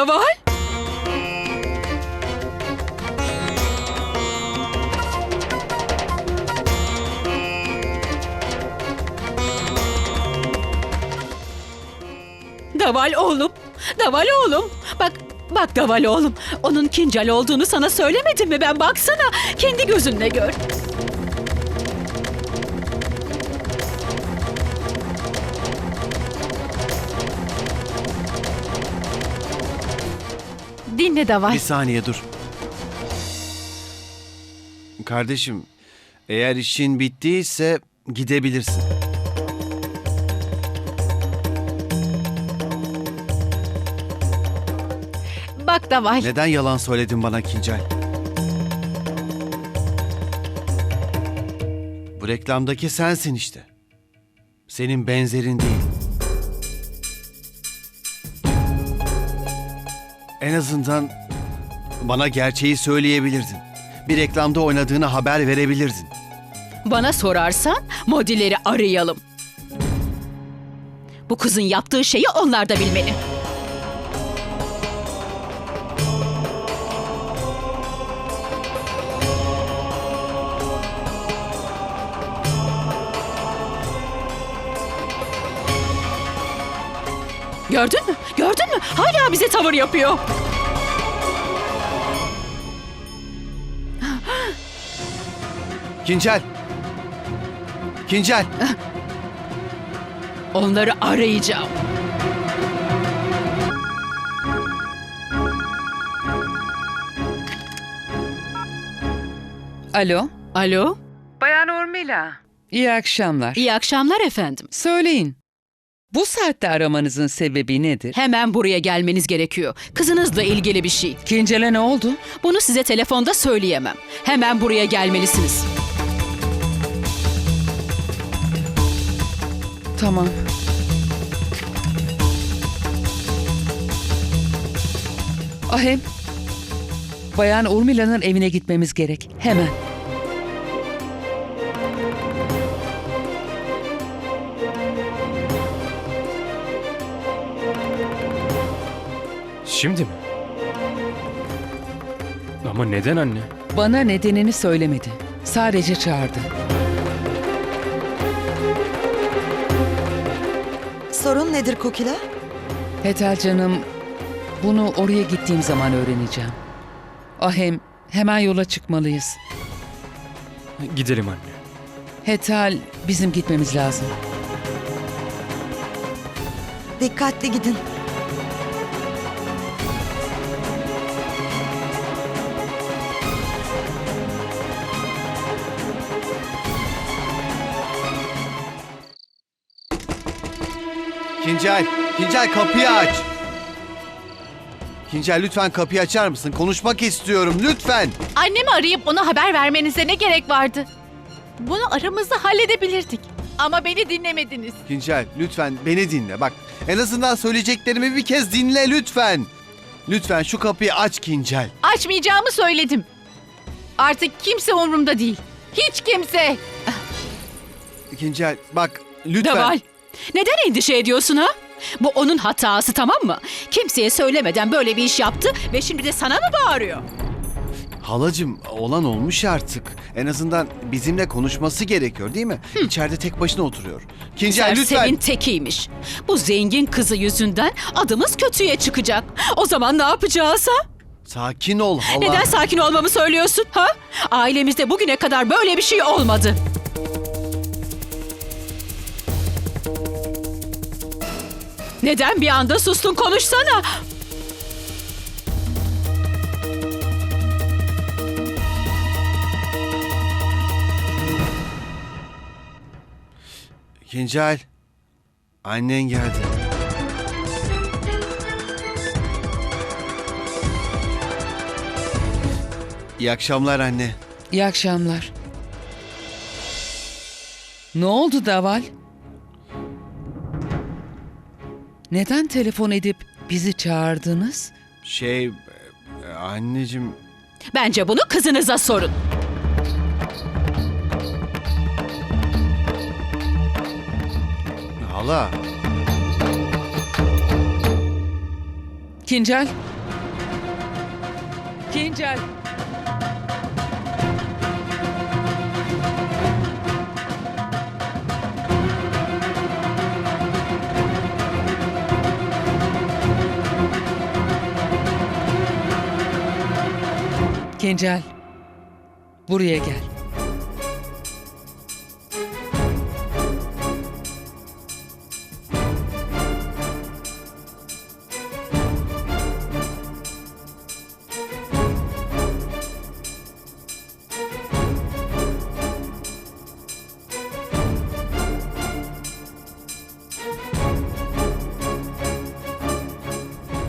Daval? Daval oğlum. Daval oğlum. Bak bak Daval oğlum. Onun Kincal olduğunu sana söylemedim mi ben? Baksana. Kendi gözünle gör. Dinle Daval. Bir saniye dur. Kardeşim, eğer işin bittiyse gidebilirsin. Bak Daval. Neden yalan söyledin bana Kincel? Bu reklamdaki sensin işte. Senin benzerin değil. En azından bana gerçeği söyleyebilirdin. Bir reklamda oynadığını haber verebilirdin. Bana sorarsan Modileri arayalım. Bu kızın yaptığı şeyi onlar da bilmeli. Gördün mü? Gördün mü? Hala bize tavır yapıyor. Kincel! Kincel! Onları arayacağım. Alo, Alo, Bayan Urmila. İyi akşamlar. iyi akşamlar efendim. Söyleyin. Bu saatte aramanızın sebebi nedir? Hemen buraya gelmeniz gerekiyor. Kızınızla ilgili bir şey. Kincele ne oldu? Bunu size telefonda söyleyemem. Hemen buraya gelmelisiniz. Tamam. Ahem. Bayan Urmila'nın evine gitmemiz gerek. Hemen. Şimdi mi? Ama neden anne? Bana nedenini söylemedi. Sadece çağırdı. Sorun nedir Kokila? Petal canım, bunu oraya gittiğim zaman öğreneceğim. Ahem, hemen yola çıkmalıyız. Gidelim anne. Hetal, bizim gitmemiz lazım. Dikkatli gidin. Kincel! Kincel kapıyı aç! Kincel lütfen kapıyı açar mısın? Konuşmak istiyorum lütfen! Annemi arayıp ona haber vermenize ne gerek vardı? Bunu aramızda halledebilirdik. Ama beni dinlemediniz. Kincel lütfen beni dinle bak. En azından söyleyeceklerimi bir kez dinle lütfen. Lütfen şu kapıyı aç Kincel. Açmayacağımı söyledim. Artık kimse umurumda değil. Hiç kimse. Kincel bak lütfen. Daval, neden endişe ediyorsun ha? Bu onun hatası tamam mı? Kimseye söylemeden böyle bir iş yaptı ve şimdi de sana mı bağırıyor? Halacım olan olmuş artık. En azından bizimle konuşması gerekiyor değil mi? İçeride tek başına oturuyor. Kincel Serserinin lütfen. tekiymiş. Bu zengin kızı yüzünden adımız kötüye çıkacak. O zaman ne yapacağız ha? Sakin ol hala. Neden sakin olmamı söylüyorsun ha? Ailemizde bugüne kadar böyle bir şey olmadı. Neden bir anda sustun konuşsana? Kincel. Annen geldi. İyi akşamlar anne. İyi akşamlar. Ne oldu Daval? Neden telefon edip bizi çağırdınız? Şey anneciğim Bence bunu kızınıza sorun. hala Kincel, Kincel. Kincel. Buraya gel.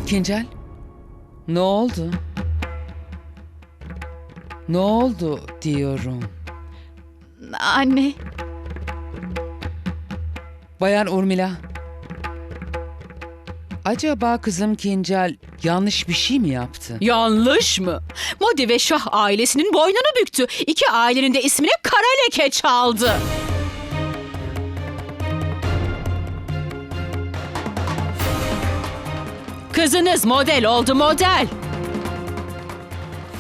Kincel. Ne oldu? Ne oldu diyorum. Anne, Bayan Urmila. Acaba kızım Kincel yanlış bir şey mi yaptı? Yanlış mı? Modi ve Şah ailesinin boynunu büktü. İki ailenin de ismine kara leke çaldı. Kızınız model oldu model.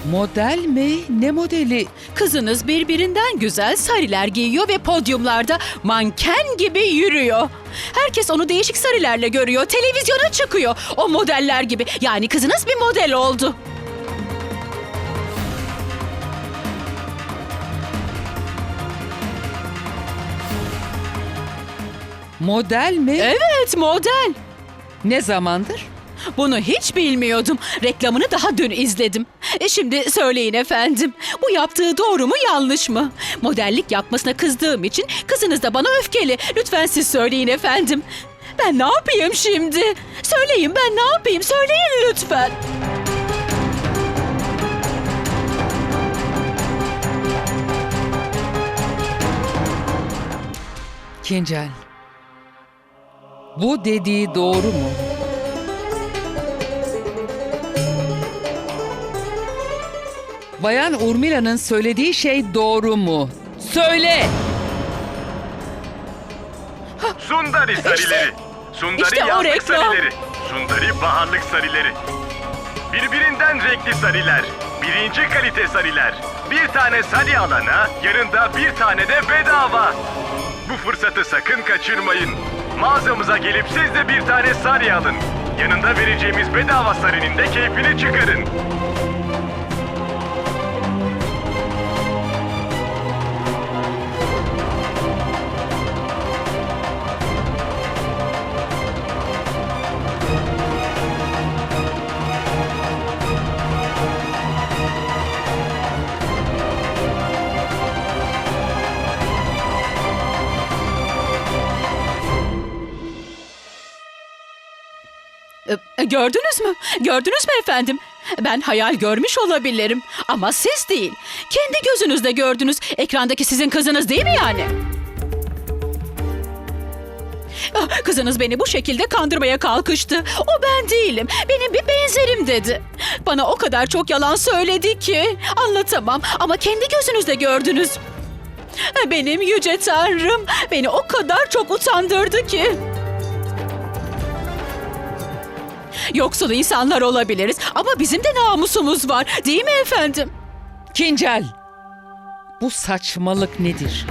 Model mi? Ne modeli? Kızınız birbirinden güzel sariler giyiyor ve podyumlarda manken gibi yürüyor. Herkes onu değişik sarilerle görüyor. Televizyona çıkıyor. O modeller gibi. Yani kızınız bir model oldu. Model mi? Evet model. Ne zamandır? Bunu hiç bilmiyordum. Reklamını daha dün izledim. E şimdi söyleyin efendim. Bu yaptığı doğru mu yanlış mı? Modellik yapmasına kızdığım için kızınız da bana öfkeli. Lütfen siz söyleyin efendim. Ben ne yapayım şimdi? Söyleyin ben ne yapayım? Söyleyin lütfen. Kincel. Bu dediği doğru mu? Bayan Urmila'nın söylediği şey doğru mu? Söyle! Sundari sarileri. Sundari işte o yazlık reklam. sarileri. Sundari baharlık sarileri. Birbirinden renkli sariler. Birinci kalite sariler. Bir tane sari alana yanında bir tane de bedava. Bu fırsatı sakın kaçırmayın. Mağazamıza gelip siz de bir tane sari alın. Yanında vereceğimiz bedava sarinin de keyfini çıkarın. Gördünüz mü? Gördünüz mü efendim? Ben hayal görmüş olabilirim ama siz değil. Kendi gözünüzle gördünüz. Ekrandaki sizin kızınız değil mi yani? Ah, Kızınız beni bu şekilde kandırmaya kalkıştı. O ben değilim. Benim bir benzerim dedi. Bana o kadar çok yalan söyledi ki anlatamam ama kendi gözünüzle gördünüz. Benim yüce tanrım beni o kadar çok utandırdı ki. Yoksul insanlar olabiliriz ama bizim de namusumuz var değil mi efendim? Kincel! Bu saçmalık nedir?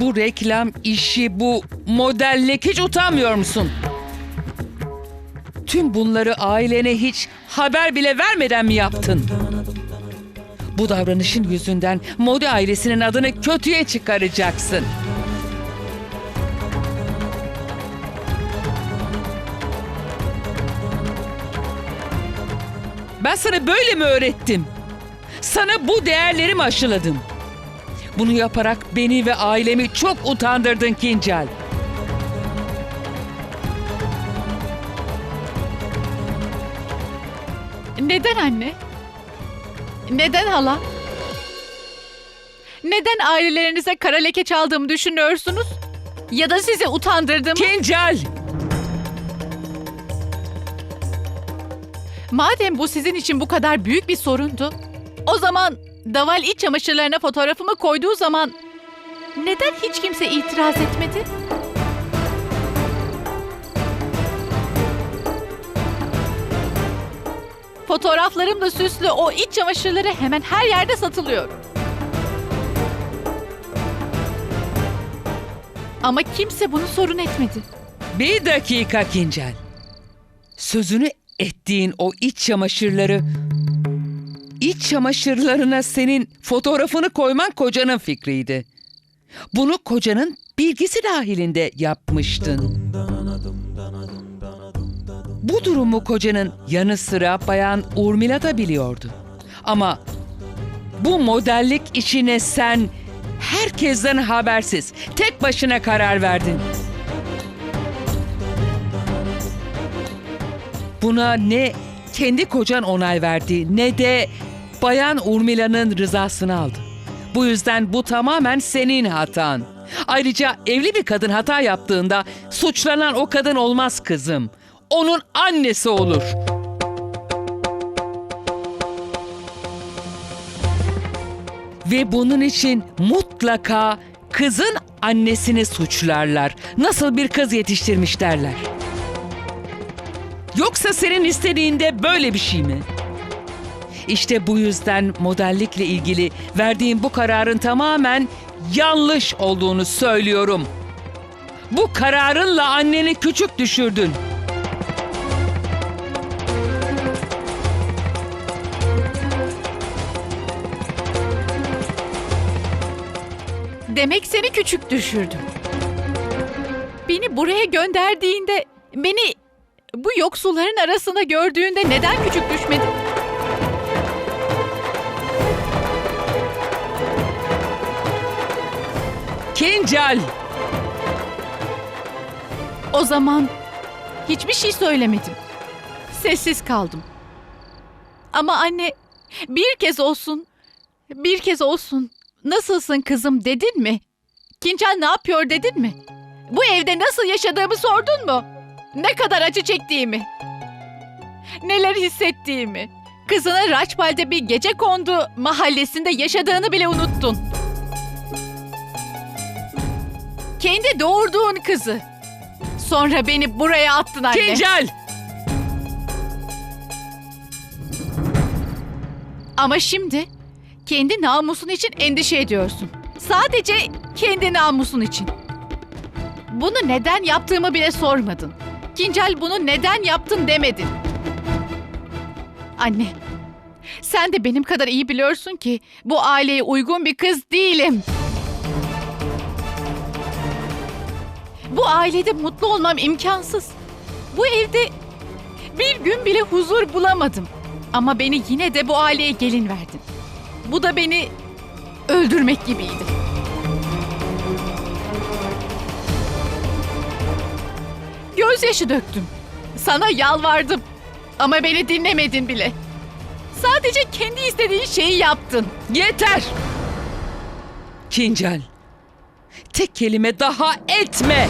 Bu reklam işi, bu modellik hiç utanmıyor musun? Tüm bunları ailene hiç haber bile vermeden mi yaptın? Bu davranışın yüzünden Modi ailesinin adını kötüye çıkaracaksın. Sana böyle mi öğrettim? Sana bu değerleri mi aşıladım? Bunu yaparak beni ve ailemi çok utandırdın Kincel. neden anne? Neden hala? Neden ailelerinize kara leke çaldığımı düşünüyorsunuz? Ya da sizi utandırdığımı? Kincel! Madem bu sizin için bu kadar büyük bir sorundu, o zaman Daval iç çamaşırlarına fotoğrafımı koyduğu zaman neden hiç kimse itiraz etmedi? Fotoğraflarımla süslü o iç çamaşırları hemen her yerde satılıyor. Ama kimse bunu sorun etmedi. Bir dakika Kincel. Sözünü ettiğin o iç çamaşırları... iç çamaşırlarına senin fotoğrafını koyman kocanın fikriydi. Bunu kocanın bilgisi dahilinde yapmıştın. Bu durumu kocanın yanı sıra bayan Urmila da biliyordu. Ama bu modellik işine sen herkesten habersiz tek başına karar verdin. Buna ne kendi kocan onay verdi ne de Bayan Urmila'nın rızasını aldı. Bu yüzden bu tamamen senin hatan. Ayrıca evli bir kadın hata yaptığında suçlanan o kadın olmaz kızım. Onun annesi olur. Ve bunun için mutlaka kızın annesini suçlarlar. Nasıl bir kız yetiştirmiş derler. Yoksa senin istediğinde böyle bir şey mi? İşte bu yüzden modellikle ilgili verdiğim bu kararın tamamen yanlış olduğunu söylüyorum. Bu kararınla anneni küçük düşürdün. Demek seni küçük düşürdüm. Beni buraya gönderdiğinde, beni bu yoksulların arasında gördüğünde neden küçük düşmedin? Kincal! O zaman hiçbir şey söylemedim. Sessiz kaldım. Ama anne bir kez olsun, bir kez olsun nasılsın kızım dedin mi? Kincal ne yapıyor dedin mi? Bu evde nasıl yaşadığımı sordun mu? Ne kadar acı çektiğimi? Neler hissettiğimi? Kızına Raçbal'de bir gece kondu mahallesinde yaşadığını bile unuttun. Kendi doğurduğun kızı. Sonra beni buraya attın anne. Kincal! Ama şimdi kendi namusun için endişe ediyorsun. Sadece kendi namusun için. Bunu neden yaptığımı bile sormadın. Kincel bunu neden yaptın demedin. Anne, sen de benim kadar iyi biliyorsun ki bu aileye uygun bir kız değilim. Bu ailede mutlu olmam imkansız. Bu evde bir gün bile huzur bulamadım. Ama beni yine de bu aileye gelin verdin. Bu da beni öldürmek gibiydi. Gözyaşı döktüm. Sana yalvardım. Ama beni dinlemedin bile. Sadece kendi istediğin şeyi yaptın. Yeter! Kincal! Tek kelime daha etme!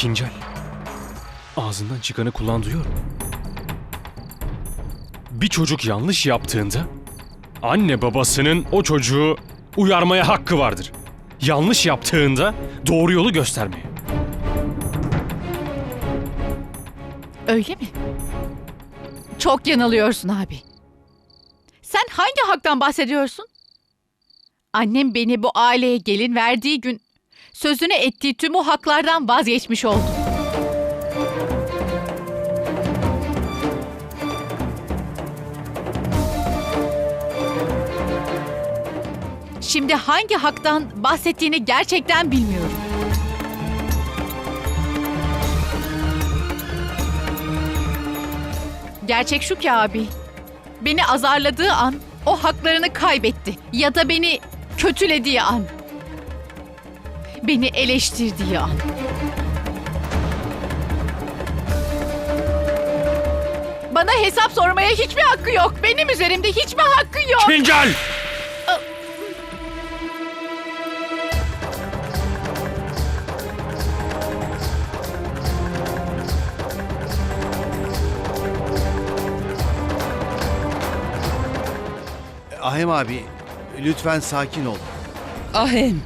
Kincal. Ağzından çıkanı kulağın duyuyor mu? Bir çocuk yanlış yaptığında anne babasının o çocuğu uyarmaya hakkı vardır. Yanlış yaptığında doğru yolu göstermeye. Öyle mi? Çok yanılıyorsun abi. Sen hangi haktan bahsediyorsun? Annem beni bu aileye gelin verdiği gün sözüne ettiği tüm o haklardan vazgeçmiş oldu. Şimdi hangi haktan bahsettiğini gerçekten bilmiyorum. Gerçek şu ki abi. Beni azarladığı an o haklarını kaybetti. Ya da beni kötülediği an beni eleştirdiği an. Bana hesap sormaya hiçbir hakkı yok. Benim üzerimde hiçbir hakkı yok. Çincel! Ahem abi, lütfen sakin ol. Ahem.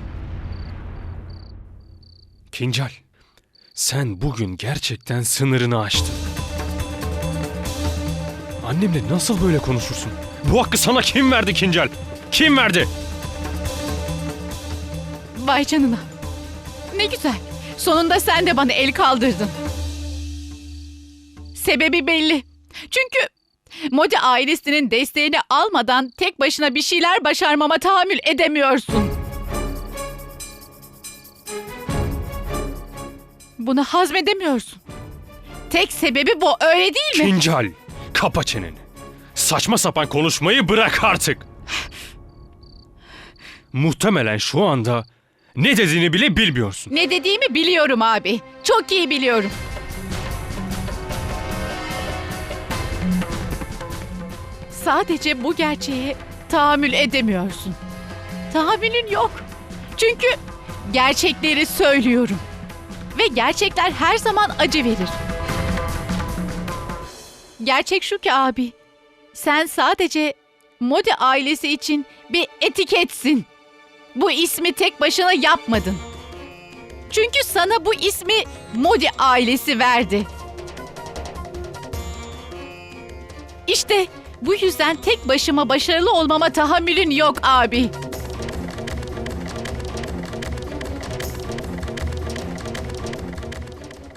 Kincal, sen bugün gerçekten sınırını aştın. Annemle nasıl böyle konuşursun? Bu hakkı sana kim verdi Kincal? Kim verdi? Vay canına. Ne güzel. Sonunda sen de bana el kaldırdın. Sebebi belli. Çünkü Modi ailesinin desteğini almadan tek başına bir şeyler başarmama tahammül edemiyorsun. Bunu hazmedemiyorsun. Tek sebebi bu öyle değil mi? Kincal, kapa çeneni. Saçma sapan konuşmayı bırak artık. Muhtemelen şu anda ne dediğini bile bilmiyorsun. Ne dediğimi biliyorum abi. Çok iyi biliyorum. Sadece bu gerçeğe tahammül edemiyorsun. Tahammülün yok. Çünkü gerçekleri söylüyorum. Ve gerçekler her zaman acı verir. Gerçek şu ki abi. Sen sadece Modi ailesi için bir etiketsin. Bu ismi tek başına yapmadın. Çünkü sana bu ismi Modi ailesi verdi. İşte bu yüzden tek başıma başarılı olmama tahammülün yok abi.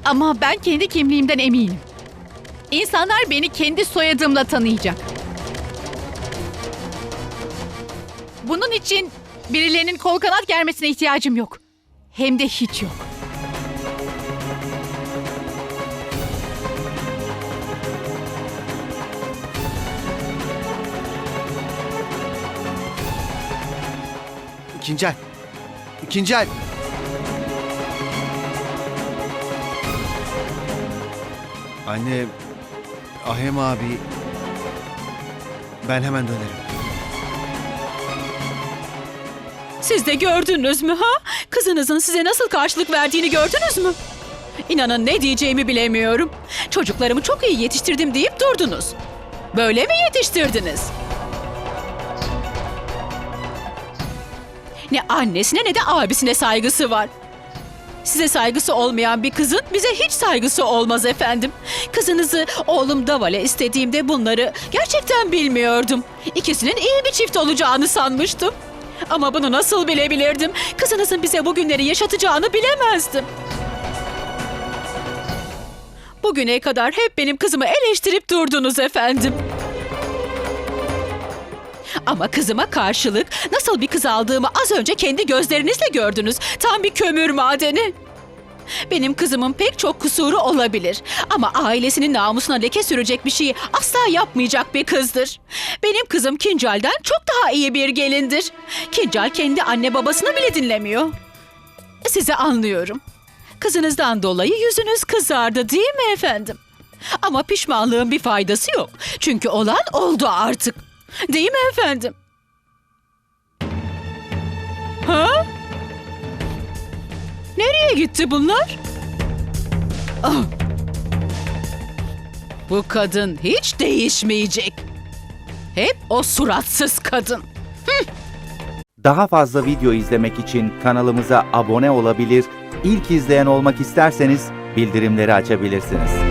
Ama ben kendi kimliğimden eminim. İnsanlar beni kendi soyadımla tanıyacak. Bunun için birilerinin kol kanat germesine ihtiyacım yok. Hem de hiç yok. Kincel. Kincel. Anne, Ahem abi. Ben hemen dönerim. Siz de gördünüz mü ha? Kızınızın size nasıl karşılık verdiğini gördünüz mü? İnanın ne diyeceğimi bilemiyorum. Çocuklarımı çok iyi yetiştirdim deyip durdunuz. Böyle mi yetiştirdiniz? Ne annesine ne de abisine saygısı var. Size saygısı olmayan bir kızın bize hiç saygısı olmaz efendim. Kızınızı oğlum Davale istediğimde bunları gerçekten bilmiyordum. İkisinin iyi bir çift olacağını sanmıştım. Ama bunu nasıl bilebilirdim? Kızınızın bize bu günleri yaşatacağını bilemezdim. Bugüne kadar hep benim kızımı eleştirip durdunuz efendim. Ama kızıma karşılık nasıl bir kız aldığımı az önce kendi gözlerinizle gördünüz. Tam bir kömür madeni. Benim kızımın pek çok kusuru olabilir. Ama ailesinin namusuna leke sürecek bir şeyi asla yapmayacak bir kızdır. Benim kızım Kincal'den çok daha iyi bir gelindir. Kincal kendi anne babasını bile dinlemiyor. Sizi anlıyorum. Kızınızdan dolayı yüzünüz kızardı değil mi efendim? Ama pişmanlığın bir faydası yok. Çünkü olan oldu artık. Değil mi efendim? Ha? Nereye gitti bunlar? Ah. Bu kadın hiç değişmeyecek. Hep o suratsız kadın. Daha fazla video izlemek için kanalımıza abone olabilir, ilk izleyen olmak isterseniz bildirimleri açabilirsiniz.